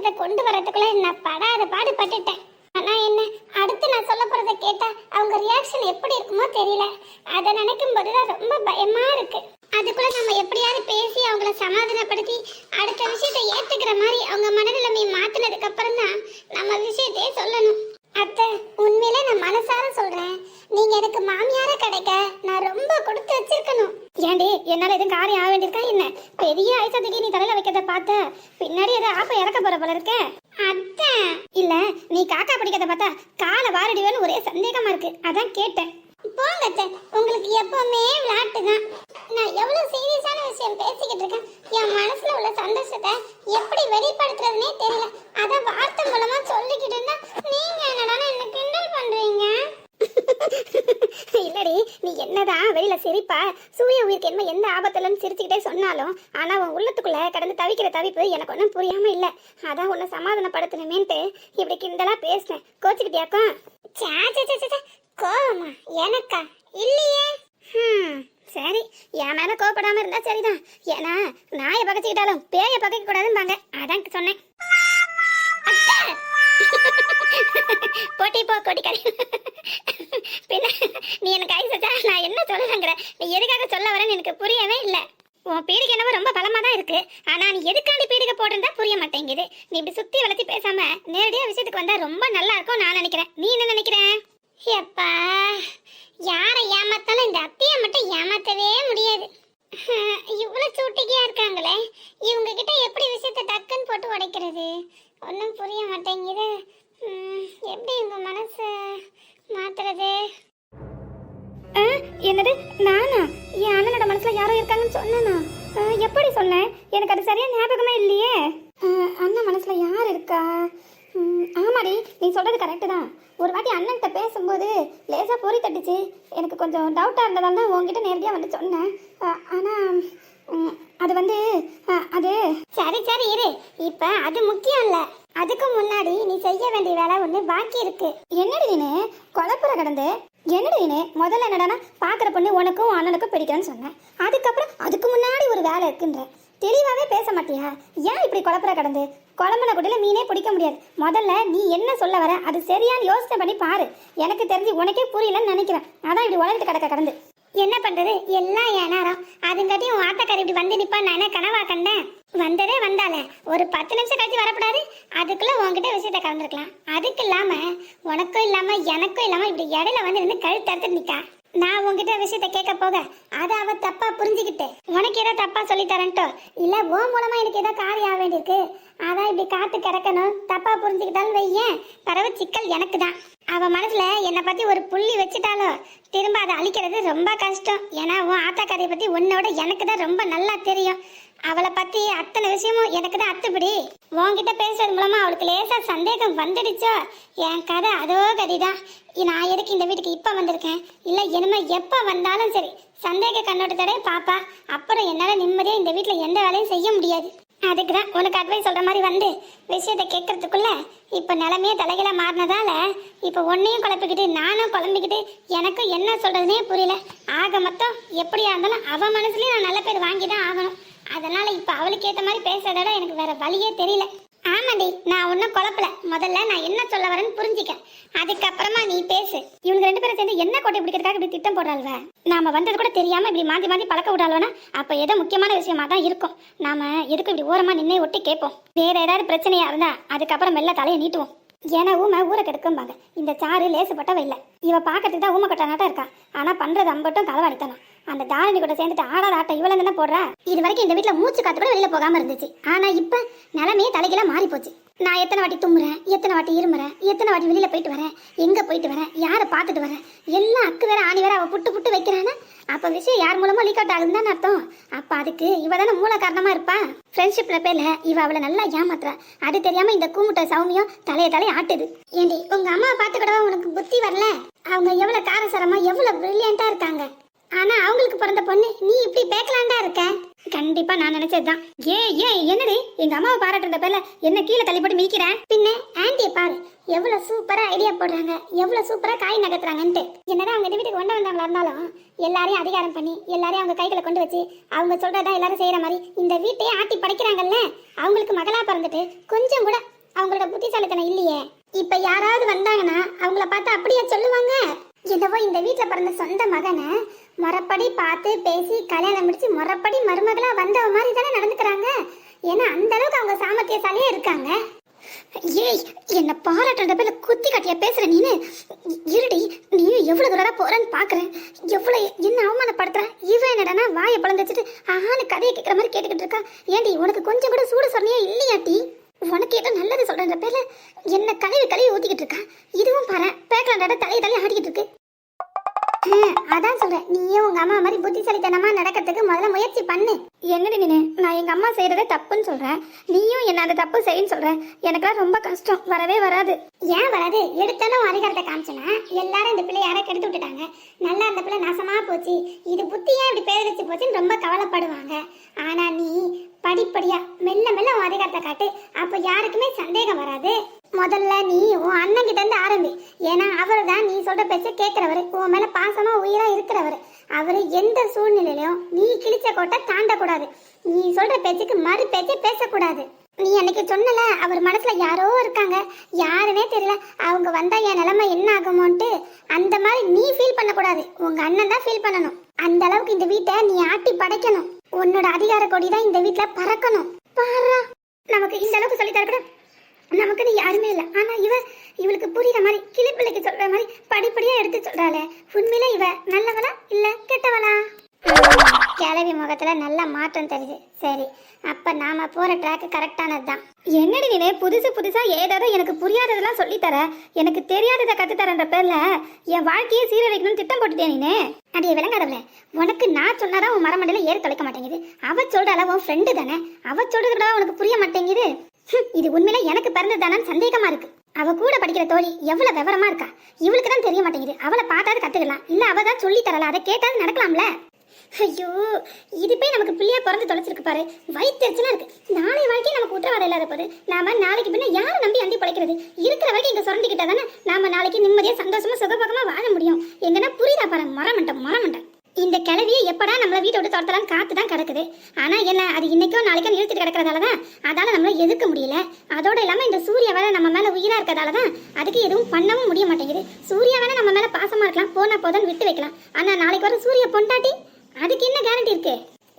சாமி கொண்டு வரதுக்குள்ள நான் படாத பாடு பட்டுட்டேன் ஆனா என்ன அடுத்து நான் சொல்ல போறதை கேட்டா அவங்க ரியாக்ஷன் எப்படி இருக்குமோ தெரியல. அதை நினைக்கும் போதுதான் ரொம்ப பயமா இருக்கு. அதுக்குள்ள நம்ம எப்படியாவது பேசி அவங்கள சமாதானப்படுத்தி அடுத்த விஷயத்தை ஏத்துக்கிற மாதிரி அவங்க மனநிலைமையை மாத்தினதுக்கு அப்புறம் தான் நம்ம விஷயத்தையே சொல்லணும். அத்தை உண்மையில நான் மனசார சொல்றேன். நீங்க எனக்கு மாமியார கிடைக்க நான் ரொம்ப கொடுத்து வச்சிருக்கணும். ஏண்டி என்னால எதுவும் காரியம் ஆக வேண்டியிருக்கா என்ன? பெரிய ஐசத்துக்கு நீ தலையில வைக்கிறத பார்த்த. பின்னாடி ஏதோ ஆப்ப இறக்க போற போல இருக்க. அத்தை! இல்ல நீ காக்கா பிடிக்கிறத பார்த்தா காலை வாரடிவேன்னு ஒரே சந்தேகமா இருக்கு. அதான் கேட்டேன். போங்க உங்களுக்கு எப்பவுமே விளையாட்டு தான். நான் எவ்வளவு சீரியஸான விஷயம் பேசிக்கிட்டு இருக்கேன். என் மனசுல உள்ள சந்தோஷத்தை எப்படி வெளிப்படுத்துறதுனே தெரியல. அத வார்த்தை மூலமா சொல்லிக்கிட்டு இருந்தா நீங்க என்னடா என்ன கிண்டல் பண்றீங்க இல்லடி நீ என்னதான் வெளியில சிரிப்பா? சூரிய உயிருக்கு என்ன எந்த ஆபத்துலன்னு சிரிச்சுக்கிட்டே சொன்னாலும் ஆனா உன் உள்ளத்துக்குள்ள கடந்து தவிக்கிற தவிப்பு எனக்கு ஒன்றும் புரியாம இல்ல. அதான் உன்னை சமாதானப்படுத்தணுமேன்ட்டு இப்படி கிண்டலா பேசினேன். கோச்சுக்கிட்டியாக்கும் கோவமா? எனக்கா? இல்லையே. சரி. என் மேல கோவப்படாம இருந்தா சரிதான். ஏன்னா நாயை பகச்சுக்கிட்டாலும் பேய பகைக்க கூடாதுன்னு அதான் சொன்னேன். போட்டி போ கொடிக்கறி பின்ன நீ எனக்கு ஐஸ் வச்சா நான் என்ன சொல்லுறேங்கிற நீ எதுக்காக சொல்ல வரேன்னு எனக்கு புரியவே இல்லை. உன் பீடிகை என்னவோ ரொம்ப பலமாக தான் இருக்குது ஆனால் நீ எதுக்காண்டி பீடிகை போட்டிருந்தா புரிய மாட்டேங்குது. நீ இப்படி சுற்றி வளர்த்தி பேசாமல் நேரடியாக விஷயத்துக்கு வந்தால் ரொம்ப நல்லா இருக்கும் நான் நினைக்கிறேன். நீ என்ன நினைக்கிறேன் எப்பா யாரை ஏமாத்தாலும் இந்த அத்தையை மட்டும் ஏமாத்தவே முடியாது. இவ்வளோ இவ்வளவு இருக்காங்களே. இவங்க கிட்ட எப்படி விஷயத்தை டக்குன்னு போட்டு உடைக்கிறது? ஒன்றும் புரிய மாட்டேங்குது. எப்படி இவங்க மனசு? மாத்துறது. என்னது? நானா? என் அண்ணனோட மனசுல யாரோ இருக்காங்கன்னு சொன்னனா? எப்படி சொன்னேன் எனக்கு அது சரியா ஞாபகமே இல்லையே. அண்ணன் மனசுல யார் இருக்கா? ஆமாடி நீ சொல்றது கரெக்டு தான். ஒரு வாட்டி அண்ணன்கிட்ட பேசும்போது லேசா பொறி தட்டுச்சு. எனக்கு கொஞ்சம் டவுட்டாக இருந்ததால தான் உங்ககிட்ட நேரடியாக வந்து சொன்னேன். ஆனால் ஆனா அது வந்து அது. சரி சரி இரு. இப்ப அது முக்கியம் இல்ல. அதுக்கு முன்னாடி நீ செய்ய வேண்டிய வேலை ஒண்ணு பாக்கி இருக்கு. என்னடி நீனு? குழப்பற கடந்து என்னடி நீனு? முதல்ல என்னடானா பாக்குற பொண்ணு உனக்கும் அண்ணனுக்கும் பிடிக்கும்னு சொன்னேன் அதுக்கப்புறம் அதுக்கு முன்னாடி ஒரு வேலை இருக்குன்ற. தெளிவாவே பேச மாட்டியா? ஏன் இப்படி குழப்பற கடந்து? குழம்புன குடியில மீனே பிடிக்க முடியாது. முதல்ல நீ என்ன சொல்ல வர? அது சரியான யோசனை பண்ணி பாரு. எனக்கு தெரிஞ்சு உனக்கே புரியலன்னு நினைக்கிறேன். அதான் இப்படி உலகிட்டு கிடக்க கடந்து. என்ன பண்றது? எல்லாம் என் நேரம். அதுங்காட்டியும் உன் இப்படி வந்து நிப்பா நான் கனவா கண்டேன்? வந்ததே வந்தாலே ஒரு பத்து நிமிஷம் கழிச்சு வரக்கூடாது? அதுக்குள்ள உன்கிட்ட விஷயத்த கலந்துருக்கலாம். அதுக்கு இல்லாம உனக்கும் இல்லாம எனக்கும் இல்லாம இப்படி இடையில வந்து நின்று கழுத்து அறுத்து நிக்கா. நான் உன்கிட்ட விஷயத்த கேட்க போக அதை அவ தப்பா புரிஞ்சுக்கிட்டு உனக்கு ஏதோ தப்பா சொல்லி தரேன்ட்டோ? இல்ல ஓ மூலமா எனக்கு ஏதோ காரியம் ஆக வேண்டியிருக்கு. அதான் இப்படி காத்து கிடக்கணும். தப்பா புரிஞ்சுக்கிட்டாலும் வையேன். பறவை சிக்கல் எனக்கு தான். அவ மனசுல என்னை பத்தி ஒரு புள்ளி வச்சுட்டாலும் திரும்ப அதை அழிக்கிறது ரொம்ப கஷ்டம். ஏன்னா உன் ஆத்தாக்காரியை பத்தி உன்னோட எனக்கு தான் ரொம்ப நல்லா தெரியும். அவளை பத்தி அத்தனை விஷயமும் எனக்கு தான் அத்துப்படி உன்கிட்ட பேசுறது மூலமா அவளுக்கு லேசா சந்தேகம் வந்துடுச்சோ? என் கதை அதோ கதிதான். நான் எதுக்கு இந்த வீட்டுக்கு இப்ப வந்திருக்கேன்? இல்ல இனிமே எப்ப வந்தாலும் சரி. சந்தேக கண்ணோட்டத்தோட பாப்பா. அப்புறம் என்னால நிம்மதியா இந்த வீட்டுல எந்த வேலையும் செய்ய முடியாது. அதுக்கு தான் உனக்கு அட்வைஸ் சொல்ற மாதிரி வந்து விஷயத்தை கேட்கறதுக்குள்ள இப்ப நிலமையே தலைகளை மாறினதால இப்ப உன்னையும் குழப்பிக்கிட்டு நானும் குழம்பிக்கிட்டு எனக்கும் என்ன சொல்றதுனே புரியல. ஆக மொத்தம் எப்படியா இருந்தாலும் அவன் மனசுலயும் நான் நல்ல பேர் வாங்கி தான் ஆகணும். அதனால இப்போ அவளுக்கு ஏற்ற மாதிரி பேசுறதோட விட எனக்கு வேற வழியே தெரியல. ஆமாடி நான் ஒன்றும் குழப்பல. முதல்ல நான் என்ன சொல்ல வரேன்னு புரிஞ்சிக்க. அதுக்கப்புறமா நீ பேசு. இவங்க ரெண்டு பேரும் சேர்ந்து என்ன கோட்டை பிடிக்கிறதுக்காக இப்படி திட்டம் போடுறாள்வ? நாம வந்தது கூட தெரியாம இப்படி மாத்தி மாத்தி பழக்க விடாள்வனா அப்ப ஏதோ முக்கியமான விஷயமா தான் இருக்கும். நாம எதுக்கு இப்படி ஓரமா நின்னே ஒட்டி கேட்போம். வேற ஏதாவது பிரச்சனையா இருந்தா அதுக்கப்புறம் மெல்ல தலையை நீட்டுவோம். ஏன்னா ஊமை ஊரை கெடுக்கும்பாங்க இந்த சாரு லேசுப்பட்டவ இல்லை. இவ பாக்கிறதுக்கு தான் ஊமை கட்டானாட்டா இருக்கா. ஆனா பண்றது அம்பட்டும் களவாடித்தனம் அந்த தாரணி கூட சேர்ந்துட்டு ஆடாத ஆட்டம் இவ்வளவு தானே போடுறா? இது வரைக்கும் இந்த வீட்டுல மூச்சு காத்து கூட வெளியில போகாம இருந்துச்சு. ஆனா இப்ப நிலமையே தலைகீழ மாறி போச்சு நான் எத்தனை வாட்டி தும்புறேன் எத்தனை வாட்டி இருமுறேன் எத்தனை வாட்டி வெளியில போயிட்டு வரேன் எங்க போயிட்டு வரேன் யாரை பார்த்துட்டு வரேன் எல்லாம் அக்கு வேற ஆணி வேற அவ புட்டு புட்டு வைக்கிறானா அப்ப விஷயம் யார் மூலமா லீக் அவுட் ஆகுதுன்னு அர்த்தம். அப்ப அதுக்கு இவ தானே மூல காரணமா இருப்பா. ஃப்ரெண்ட்ஷிப்ல பேர்ல இவ அவளை நல்லா ஏமாத்துறா. அது தெரியாம இந்த கூமுட்ட சௌமியம் தலைய தலைய ஆட்டுது. ஏண்டி உங்க அம்மா பார்த்துக்கிடவா உனக்கு புத்தி வரல? அவங்க எவ்வளவு காரசாரமா எவ்வளவு பிரில்லியண்டா இருக்காங்க? ஆனா அவங்களுக்கு பிறந்த பொண்ணு நீ இப்படி பேக்கலாண்டா இருக்க? கண்டிப்பா நான் நினைச்சதுதான். ஏ ஏ என்னடி எங்க அம்மாவை பாராட்டுறத பேர்ல என்ன கீழே தள்ளி போட்டு மிதிக்கிற? பின்ன ஆன்ட்டியை பாரு எவ்வளோ சூப்பராக ஐடியா போடுறாங்க எவ்வளோ சூப்பராக காய் நகர்த்துறாங்கன்ட்டு. என்னதான் அவங்க வீட்டுக்கு கொண்டு வந்தவங்களா இருந்தாலும் எல்லாரையும் அதிகாரம் பண்ணி எல்லாரையும் அவங்க கைகளை கொண்டு வச்சு அவங்க சொல்றதா எல்லாரும் செய்யற மாதிரி இந்த வீட்டையே ஆட்டி படைக்கிறாங்கல்ல அவங்களுக்கு மகளா பிறந்துட்டு கொஞ்சம் கூட அவங்களோட புத்திசாலித்தனம் இல்லையே. இப்ப யாராவது வந்தாங்கன்னா அவங்கள பார்த்து அப்படியே சொல்லுவாங்க. என்னவோ இந்த வீட்ல பிறந்த சொந்த மகனை முறப்படி பார்த்து பேசி கல்யாணம் முடிச்சு முறப்படி மருமகளா வந்தவ மாதிரி தானே நடந்துக்கிறாங்க? ஏன்னா அந்த அளவுக்கு அவங்க சாமர்த்தியசாலியே இருக்காங்க. ஏய் என்ன பாராட்டுற பேர்ல குத்தி கட்டியா பேசுற நீனு? இருடி நீயும் எவ்வளவு தூரம் போறேன்னு பாக்குறேன். எவ்வளவு என்ன அவமானப்படுத்துறேன் இவன் என்னடனா வாயை பழந்து வச்சுட்டு ஆஹான்னு கதையை கேட்கற மாதிரி கேட்டுக்கிட்டு இருக்கா. ஏண்டி உனக்கு கொஞ்சம் கூட சூடு சொன்னியா இல்லையாட்டி? உனக்கு ஏதோ நல்லது சொல்றேன்ற பேர்ல என்ன கழுவி கழுவி ஊத்திக்கிட்டு இருக்கா? இதுவும் பாரு பேக்கலாண்டாட தலையை தலையை ஆடிக்கிட்டு இருக்கு. ஹம், அதான் சொல்றேன். நீயும் உங்க அம்மா மாதிரி புத்திசாலித்தனமா நடக்கிறதுக்கு முதல்ல முயற்சி பண்ணு. என்னடி நீனு? நான் எங்க அம்மா செய்யறதே தப்புன்னு சொல்றேன். நீயும் என்ன அந்த தப்பு சரின்னு சொல்ற? எனக்கெல்லாம் ரொம்ப கஷ்டம். வரவே வராது. ஏன் வராது? எடுத்தாலும் அதிகாரத்தை காமிச்சனா? எல்லாரும் இந்த பிள்ளை யாரை கெடுத்து விட்டுட்டாங்க. நல்லா அந்த பிள்ளை நாசமா போச்சு. இது புத்தி ஏன் இப்படி பேரடிச்சு போச்சுன்னு ரொம்ப கவலைப்படுவாங்க. ஆனா நீ படிப்படியா மெல்ல அதிகாரத்தை காட்டு. அப்ப யாருக்குமே சந்தேகம் வராது. முதல்ல நீ உன் அண்ணன் கிட்ட இருந்து ஆரம்பி. ஏன்னா அவர் தான் நீ சொல்ற பேச்ச கேட்கிறவர். உன் மேல பாசமா உயிரா இருக்கிறவர். அவர் எந்த சூழ்நிலையிலும் நீ கிழிச்ச கோட்டை தாண்டக்கூடாது. நீ சொல்ற பேச்சுக்கு மறு பேச்சே பேசக்கூடாது. நீ அன்னைக்கு சொன்னல அவர் மனசுல யாரோ இருக்காங்க. யாருன்னே தெரியல. அவங்க வந்தா என் நிலைமை என்ன ஆகுமோன்ட்டு அந்த மாதிரி நீ ஃபீல் பண்ணக்கூடாது. உங்க அண்ணன் தான் ஃபீல் பண்ணணும். அந்த அளவுக்கு இந்த வீட்டை நீ ஆட்டி படைக்கணும். உன்னோட அதிகார கொடி தான் இந்த வீட்டுல பறக்கணும். பறா! நமக்கு இந்த அளவுக்கு சொல்லி தரக்கூட நமக்குன்னு யாருமே இல்லை. ஆனா இவ இவளுக்கு புரியுற மாதிரி கிளிப்பிள்ளைக்கு சொல்ற மாதிரி படிப்படியா எடுத்து சொல்றாளே. உண்மையில இவ நல்லவளா இல்ல கெட்டவளா? கிளவி முகத்துல நல்ல மாற்றம் தெரியுது. சரி அப்ப நாம போற ட்ராக் கரெக்டானது தான் என்னடி நீனே புதுசு புதுசா ஏதாவது எனக்கு புரியாததெல்லாம் சொல்லி தர எனக்கு தெரியாததை கத்து தரன்ற பேர்ல என் வாழ்க்கையை சீரழிக்கணும்னு திட்டம் போட்டுட்டே நீனே? அடியே விளங்காதவள உனக்கு நான் சொன்னாதான் உன் மரமண்டையில ஏறி தொலைக்க மாட்டேங்குது. அவ அளவு உன் ஃப்ரெண்டு தானே. அவ சொல்றதுடா உனக்கு புரிய மாட்டேங்குது. இது உண்மையில எனக்கு பிறந்ததானு சந்தேகமா இருக்கு. அவ கூட படிக்கிற தோழி எவ்வளவு விவரமா இருக்கா? இவளுக்கு தான் தெரிய மாட்டேங்குது. அவளை பார்த்தாது கத்துக்கலாம். இல்ல அவ தான் சொல்லி தரல. அதை கேட்டாது நடக்கலாம்ல. ஐயோ இது போய் நமக்கு பிள்ளையா பிறந்து தொலைச்சிருக்கு பாரு. வயிற்றுச்சலா இருக்கு. நாளை வாழ்க்கை நமக்கு உத்தரவாதம் இல்லாத போது நாம நாளைக்கு பின்ன யாரை நம்பி அண்டி பழைக்கிறது? இருக்கிற வரைக்கும் இங்க சுரண்டிக்கிட்டா தானே நாம நாளைக்கு நிம்மதியா சந்தோஷமா சுகபகமா வாழ முடியும். எங்கன்னா புரியுதா பாரு மரமண்டம் மரமண்டம். இந்த கிளவியை எப்படா நம்மள வீட்டை விட்டு துரத்தலாம் காத்து தான் கிடக்குது. ஆனா என்ன அது இன்னைக்கோ நாளைக்கோ நிறுத்திட்டு கிடக்கிறதால தான் அதால நம்மள எதிர்க்க முடியல. அதோட இல்லாம இந்த சூரிய வேலை நம்ம மேல உயிரா இருக்கிறதால தான் அதுக்கு எதுவும் பண்ணவும் முடிய மாட்டேங்குது. சூரிய வேலை நம்ம மேல பாசமா இருக்கலாம் போனா போதும்னு விட்டு வைக்கலாம். ஆனா நாளைக்கு வர சூரிய பொண்டாட்டி அதுக்கு என்ன கேரண்டி இருக்கு?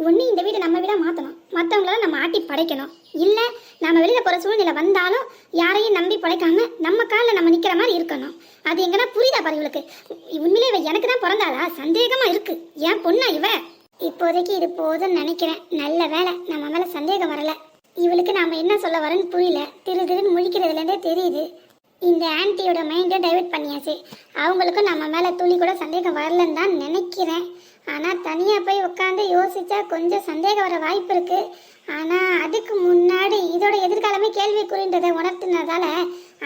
ஒன்று இந்த வீட்டை நம்ம வீடாக மாற்றணும் மற்றவங்களால நம்ம ஆட்டி படைக்கணும். இல்லை நம்ம வெளியில் போகிற சூழ்நிலை வந்தாலும் யாரையும் நம்பி படைக்காம நம்ம காலில் நம்ம நிற்கிற மாதிரி இருக்கணும். அது எங்கன்னா புரியுதா பாரு இவளுக்கு? உண்மையிலே இவ எனக்கு தான் பிறந்தாளா? சந்தேகமாக இருக்கு. ஏன் பொண்ணா இவ? இப்போதைக்கு இது போதும்னு நினைக்கிறேன். நல்ல வேலை நம்ம மேலே சந்தேகம் வரல. இவளுக்கு நாம என்ன சொல்ல வரேன்னு புரியல. திரு திருன்னு முழிக்கிறதுலேருந்தே தெரியுது. இந்த ஆன்ட்டியோட மைண்டை டைவர்ட் பண்ணியாச்சு. அவங்களுக்கும் நம்ம மேலே துளி கூட சந்தேகம் வரலன்னு தான் நினைக்கிறேன். ஆனால் தனியாக போய் உட்காந்து யோசிச்சா கொஞ்சம் சந்தேகம் வர வாய்ப்பு இருக்கு. ஆனால் அதுக்கு முன்னாடி இதோட எதிர்காலமே கேள்விக்குறின்றதை உணர்த்தினதால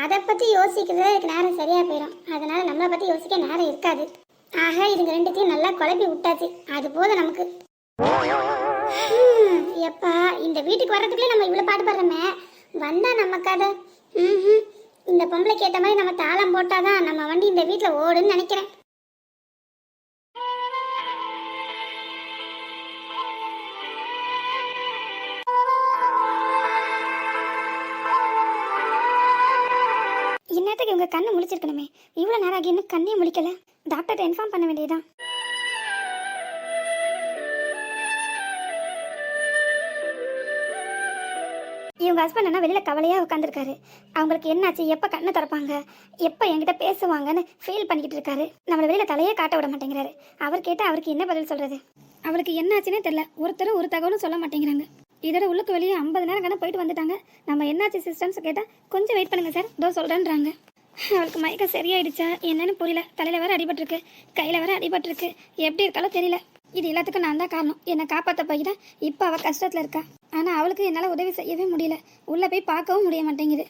அதை பற்றி யோசிக்கிறது அதுக்கு நேரம் சரியாக போயிடும் அதனால நம்மளை பற்றி யோசிக்க நேரம் இருக்காது. ஆக இதுங்க ரெண்டுத்தையும் நல்லா குழப்பி விட்டாச்சு. அது போதும் நமக்கு. எப்பா இந்த வீட்டுக்கு வர்றதுக்குள்ளே நம்ம இவ்வளோ பாடுபடுறோமே. வந்தா நம்ம கதை. ம்ஹும். இந்த பொம்பளைக்கு ஏற்ற மாதிரி நம்ம தாளம் போட்டால் தான் நம்ம வண்டி இந்த வீட்டில் ஓடுன்னு நினைக்கிறேன். டாக்டர்கிட்ட இன்ஃபார்ம் பண்ண வேண்டியதுதான். இவங்க ஹஸ்பண்ட் என்ன வெளியில கவலையா உட்காந்துருக்காரு அவங்களுக்கு என்னாச்சு எப்ப கண்ணை திறப்பாங்க எப்போ என்கிட்ட பேசுவாங்கன்னு ஃபீல் பண்ணிக்கிட்டு இருக்காரு. நம்மள வெளியில தலையே காட்ட விட மாட்டேங்கிறாரு. அவர் கேட்டா அவருக்கு என்ன பதில் சொல்றது? அவருக்கு என்னாச்சுன்னே தெரியல. ஒருத்தரும் ஒரு தகவலும் சொல்ல மாட்டேங்கிறாங்க. இதோட உள்ளுக்கு வெளியே ஐம்பது நேரம் கண்ண போயிட்டு வந்துட்டாங்க. நம்ம என்னாச்சு சிஸ்டம்ஸ் கேட்டா கொஞ்சம் வெயிட் பண்ணுங்க சார். இதோ சொல்கிறேன்றாங்க அவளுக்கு மயக்கம் சரியாயிடுச்சா? என்னன்னு புரியல. தலையில வேற அடிபட்டிருக்கு. கையில வேற அடிபட்டிருக்கு. எப்படி இருக்காலோ தெரியல. இது எல்லாத்துக்கும் நான் தான் காரணம். என்னை காப்பாற்ற போய் தான் இப்போ அவள் கஷ்டத்தில் இருக்கா. ஆனால் அவளுக்கு என்னால் உதவி செய்யவே முடியல. உள்ளே போய் பார்க்கவும் முடிய மாட்டேங்குது.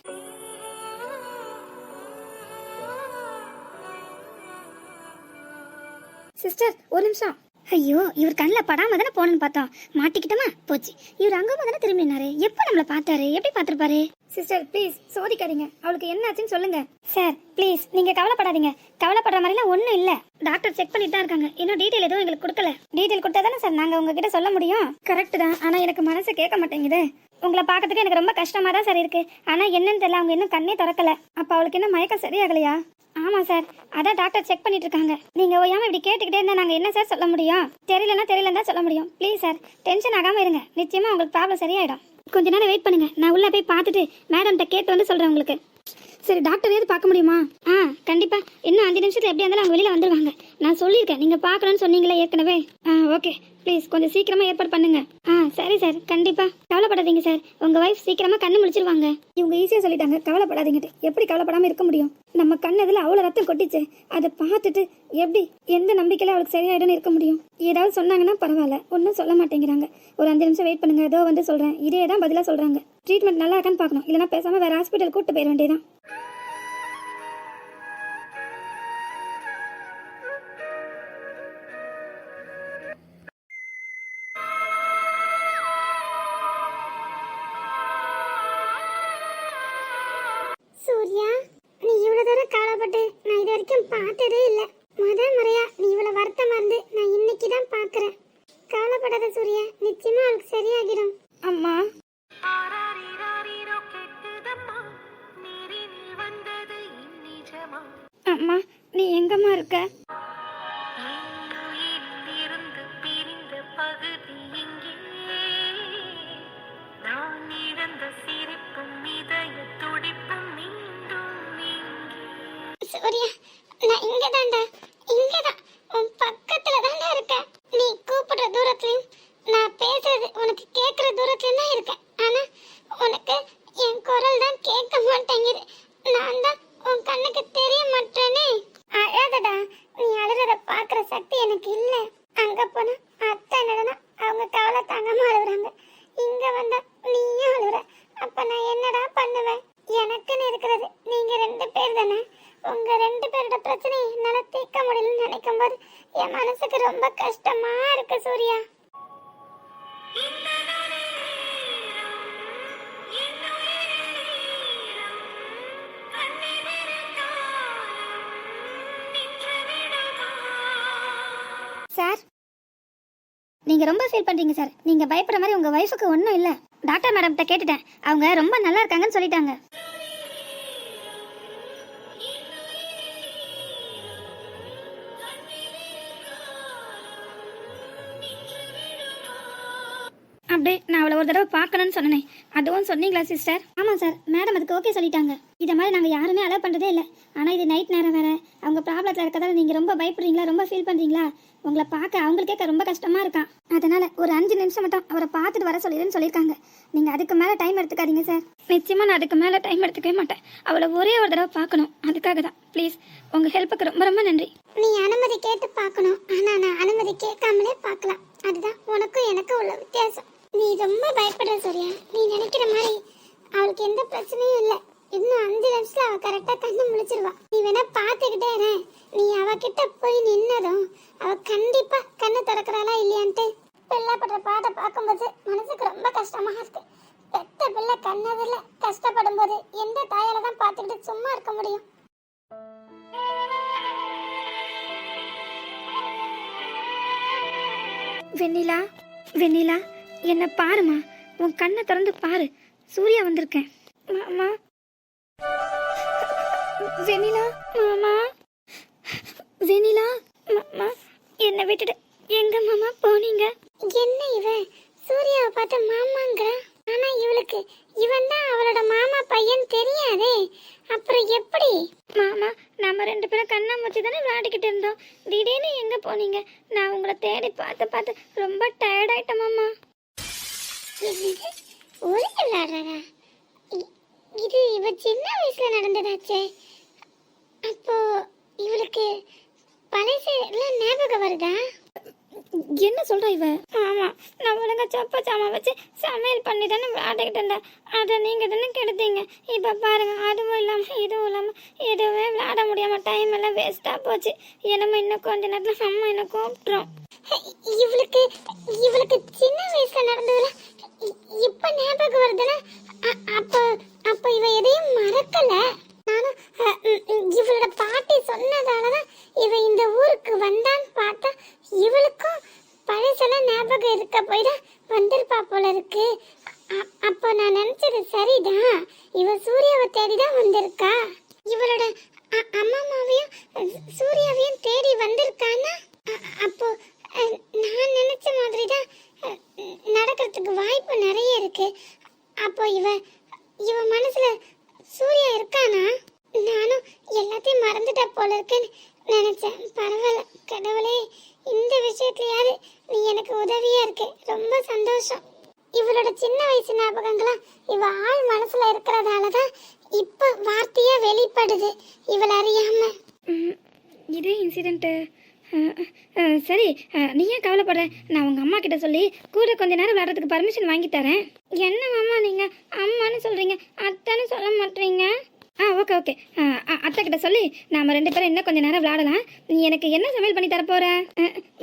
சிஸ்டர் ஒரு நிமிஷம். ஐயோ இவர் கண்ணில் படாம தானே போனேன்னு பார்த்தோம். மாட்டிக்கிட்டோமா? போச்சு. இவர் அங்கே தானே திரும்பினாரு. எப்போ நம்மளை பார்த்தாரு? எப்படி பார்த்துருப்பாரு? Sister please சோதிக்காதீங்க. அவளுக்கு என்ன ஆச்சுன்னு சொல்லுங்க. சார் ப்ளீஸ் நீங்க கவலைப்படாதீங்க. கவலைப்படுற மாதிரிலாம் ஒன்றும் இல்லை. டாக்டர் செக் பண்ணிட்டு தான் இருக்காங்க. இன்னும் டீட்டெயில் எதுவும் எங்களுக்கு கொடுக்கல. டீட்டெயில் கொடுத்தா தானே சார் நாங்கள் உங்ககிட்ட சொல்ல முடியும்? கரெக்ட் தான். ஆனால் எனக்கு மனசு கேட்க மாட்டேங்குது. உங்களை பார்க்கறதுக்கு எனக்கு ரொம்ப கஷ்டமா தான் சார் இருக்கு. ஆனால் என்னன்னு தெரியல அவங்க இன்னும் கண்ணே திறக்கல. அப்போ அவளுக்கு என்ன மயக்கம் சரியாகலையா? ஆமாம் சார் அதான் டாக்டர் செக் பண்ணிட்டு இருக்காங்க. நீங்கள் ஓயாமல் இப்படி கேட்டுக்கிட்டே இருந்தால் நாங்கள் என்ன சார் சொல்ல முடியும்? தெரியலன்னா தெரியலன்னு தான் சொல்ல முடியும். ப்ளீஸ் சார் டென்ஷன் ஆகாமல் இருங்க. நிச்சயமாக உங்களுக்கு ப்ராப்ளம் சரியாயிடும். கொஞ்ச நேரம் வெயிட் பண்ணுங்க. நான் உள்ளே போய் பார்த்துட்டு மேடம்கிட்ட கேட்டு வந்து சொல்றேன் உங்களுக்கு. சரி டாக்டர் பார்க்க முடியுமா? ஆ கண்டிப்பா. இன்னும் அஞ்சு நிமிஷத்துல எப்படியா இருந்தாலும் அவங்க வெளியில வந்துருவாங்க. நான் சொல்லியிருக்கேன். நீங்க பார்க்கணும்னு சொன்னீங்களே ஏற்கனவே. ஆ ஓகே ப்ளீஸ் கொஞ்சம் சீக்கிரமா ஏற்பாடு பண்ணுங்க. ஆ சரி சார் கண்டிப்பா. கவலைப்படாதீங்க சார் உங்க வைஃப் சீக்கிரமா கண்ணு முழிச்சிருவாங்க. இவங்க ஈஸியா சொல்லிட்டாங்க. கவலைப்படாதீங்கட்டு. எப்படி கவலைப்படாம இருக்க முடியும்? நம்ம கண்ணதுல அவ்வளவு ரத்தம் கொட்டிச்சு அதை பார்த்துட்டு எப்படி எந்த நம்பிக்கையில அவளுக்கு சரியாயிடும்னு இருக்க முடியும்? ஏதாவது சொன்னாங்கன்னா பரவாயில்ல. ஒன்றும் சொல்ல மாட்டேங்கிறாங்க. ஒரு அஞ்சு நிமிஷம் வெயிட் பண்ணுங்க. ஏதோ வந்து சொல்றேன். இதே தான் பதிலாக சொல்றாங்க. ட்ரீட்மெண்ட் நல்லா இருக்கான்னு பார்க்கணும். இல்லைன்னா பேசாம வேற ஹாஸ்பிட்டல் கூட்டு போயிட வேண்டியதான் கவலைப்படாத சூர்யா? நிச்சயமா அவளுக்கு சரியாகிடும் அம்மா. அம்மா நீ எங்கம்மா இருக்க? கூப்பிடுற ரொம்ப ஃபீல் பண்றீங்க சார் நீங்க பயப்படுற மாதிரி உங்க ஒய்ஃபுக்கு ஒன்றும் இல்ல. டாக்டர் மேடம் கிட்ட கேட்டுட்டேன். அவங்க ரொம்ப நல்லா இருக்காங்கன்னு சொல்லிட்டாங்க. அப்படியே நான் அவளை ஒரு தடவை பார்க்கணும்னு சொன்னேன். அதுவும் சொன்னீங்களா சிஸ்டர் ஆமாம் சார் மேடம் அதுக்கு ஓகே சொல்லிட்டாங்க. இதை மாதிரி நாங்கள் யாருமே அலோவ் பண்ணுறதே இல்லை. ஆனால் இது நைட் நேரம் வேற. அவங்க ப்ராப்ளத்தில் இருக்கதால நீங்கள் ரொம்ப பயப்படுறீங்களா ரொம்ப ஃபீல் பண்ணுறீங்களா உங்களை பார்க்க அவங்களுக்கே ரொம்ப கஷ்டமாக இருக்கான். அதனால் ஒரு அஞ்சு நிமிஷம் மட்டும் அவரை பார்த்துட்டு வர சொல்லிடுன்னு சொல்லியிருக்காங்க. நீங்கள் அதுக்கு மேலே டைம் எடுத்துக்காதீங்க சார் நிச்சயமாக நான் அதுக்கு மேலே டைம் எடுத்துக்கவே மாட்டேன். அவளை ஒரே ஒரு தடவை பார்க்கணும். அதுக்காக தான். ப்ளீஸ் உங்கள் ஹெல்ப்புக்கு ரொம்ப ரொம்ப நன்றி. நீ அனுமதி கேட்டு பார்க்கணும். ஆனா நான் அனுமதி கேட்காமலே பார்க்கலாம். அதுதான் உனக்கும் எனக்கும் உள்ள வித்தியாசம். நீ ரொம்ப பயப்படுற சூர்யா. நீ நினைக்கிற மாதிரி அவளுக்கு எந்த பிரச்சனையும் இல்லை. இன்னும் அஞ்சு நிமிஷத்துல அவ கரெக்டா கண்ணு முழிச்சிருவா. நீ வேணா பார்த்துக்கிட்டே இரு. நீ அவகிட்ட போய் நின்னதும் அவ கண்டிப்பா கண்ணு திறக்கிறாளா இல்லையான்ட்டு பிள்ளைப்படுற பாட்டை பார்க்கும்போது மனசுக்கு ரொம்ப கஷ்டமா இருக்கு. பெத்த பிள்ளை கண்ணதில் கஷ்டப்படும் போது எந்த தாயால தான் பார்த்துக்கிட்டு சும்மா இருக்க முடியும்? வெண்ணிலா வெண்ணிலா. என்ன பாருமா உன் கண்ணை திறந்து பாரு. சூர்யா வந்திருக்கேன். மாமா வெண்ணிலா மாமா வெண்ணிலா மாமா என்னை விட்டுட்டு எங்க மாமா போனீங்க? என்ன இவன்? சூர்யாவை பார்த்து மாமாங்கிறா? ஆனா இவளுக்கு இவன் தான் அவளோட மாமா பையன் தெரியாதே. அப்புறம் எப்படி? மாமா நம்ம ரெண்டு பேரும் கண்ணாமூச்சி தானே விளையாடிக்கிட்டு இருந்தோம். திடீர்னு எங்க போனீங்க? நான் உங்களை தேடி பார்த்து பார்த்து ரொம்ப டயர்ட் ஆயிட்டேன் மாமா. ஒரே விளையாடுறாரா இது இவ சின்ன வயசுல நடந்ததாச்சே. அப்போ இவளுக்கு பழசு எல்லாம் ஞாபகம் வருதா? என்ன சொல்ற இவ? ஆமாம் நான் ஒழுங்கா சொப்ப சாமான் வச்சு சமையல் பண்ணி தானே விளையாடிக்கிட்டு இருந்தேன். அதை நீங்கள் தானே கெடுத்தீங்க. இப்போ பாருங்க அதுவும் இல்லாமல் இதுவும் இல்லாமல் எதுவுமே விளையாட முடியாமல் டைம் எல்லாம் வேஸ்ட்டாக போச்சு. என்னமோ இன்னும் கொஞ்ச நேரத்தில் அம்மா என்ன கூப்பிட்றோம் இவளுக்கு இவளுக்கு சின்ன வயசுல நடந்ததுல இப்ப ஞாபகம் வருதுன்னா அ- அப்ப அப்ப இவ எதையும் மறக்கல. நானும் இவளோட பாட்டி சொன்னதாலதான் இவ இந்த ஊருக்கு வந்தான்னு பார்த்தா இவளுக்கும் பழசெல்லாம் ஞாபகம் இருக்க போய் தான் வந்திருப்பா போல இருக்கு. அ- அப்போ நான் நினைச்சது சரிதான் இவ சூர்யாவை தேடி தான் வந்திருக்கா. இவளோட அம்மா அம்மாவையும் சூர்யாவையும் தேடி வந்திருக்கான்னா அப்போ நான் நினைச்ச மாதிரி தான் நடக்கிறதுக்கு வாய்ப்பு நிறைய இருக்கு. அப்போ இவ இவ மனசுல சூர்யா இருக்கானா? நானும் எல்லாத்தையும் மறந்துட்டா போல இருக்குன்னு நினைச்சேன். பரவாயில்ல கடவுளே இந்த விஷயத்துலயாவது நீ எனக்கு உதவியா இருக்கு. ரொம்ப சந்தோஷம். இவளோட சின்ன வயசு ஞாபகங்களாம் இவ ஆள் மனசுல இருக்கிறதால தான் இப்ப வார்த்தையா வெளிப்படுது. இவள் அறியாம. இதே இன்சிடெண்ட்டு சரி நீ ஏன் கவலைப்படுற? நான் உங்கள் அம்மா கிட்ட சொல்லி கூட கொஞ்ச நேரம் விளையாடுறதுக்கு பர்மிஷன் வாங்கி தரேன். என்ன மாமா நீங்கள் அம்மான்னு சொல்கிறீங்க அத்தைன்னு சொல்ல மாட்டீங்க? ஆ ஓகே ஓகே அத்தை கிட்ட சொல்லி நாம ரெண்டு பேரும் இன்னும் கொஞ்ச நேரம் விளையாடலாம். நீ எனக்கு என்ன சமையல் பண்ணி தரப்போற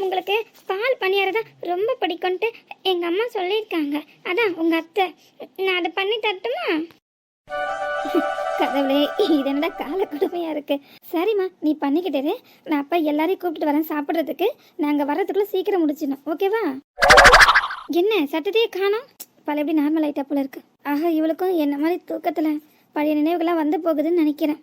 உங்களுக்கு பால் பணியாரம் தான் ரொம்ப பிடிக்கும்ட்டு எங்கள் அம்மா சொல்லியிருக்காங்க. அதான் உங்கள் அத்தை. நான் அதை பண்ணி தரட்டுமா? கடவுளே இது என்னடா கால கொடுமையா இருக்கு? சரிம்மா நீ பண்ணிக்கிட்டே நான் அப்பா எல்லாரையும் கூப்பிட்டு வரேன் சாப்பிட்றதுக்கு. நாங்கள் வர்றதுக்குள்ள சீக்கிரம் முடிச்சிடணும். ஓகேவா என்ன சத்தத்தையே காணோம்? பழையபடி நார்மல் ஆயிட்டா போல இருக்கு. ஆஹா இவளுக்கும் என்ன மாதிரி தூக்கத்தில் பழைய நினைவுகள்லாம் வந்து போகுதுன்னு நினைக்கிறேன்.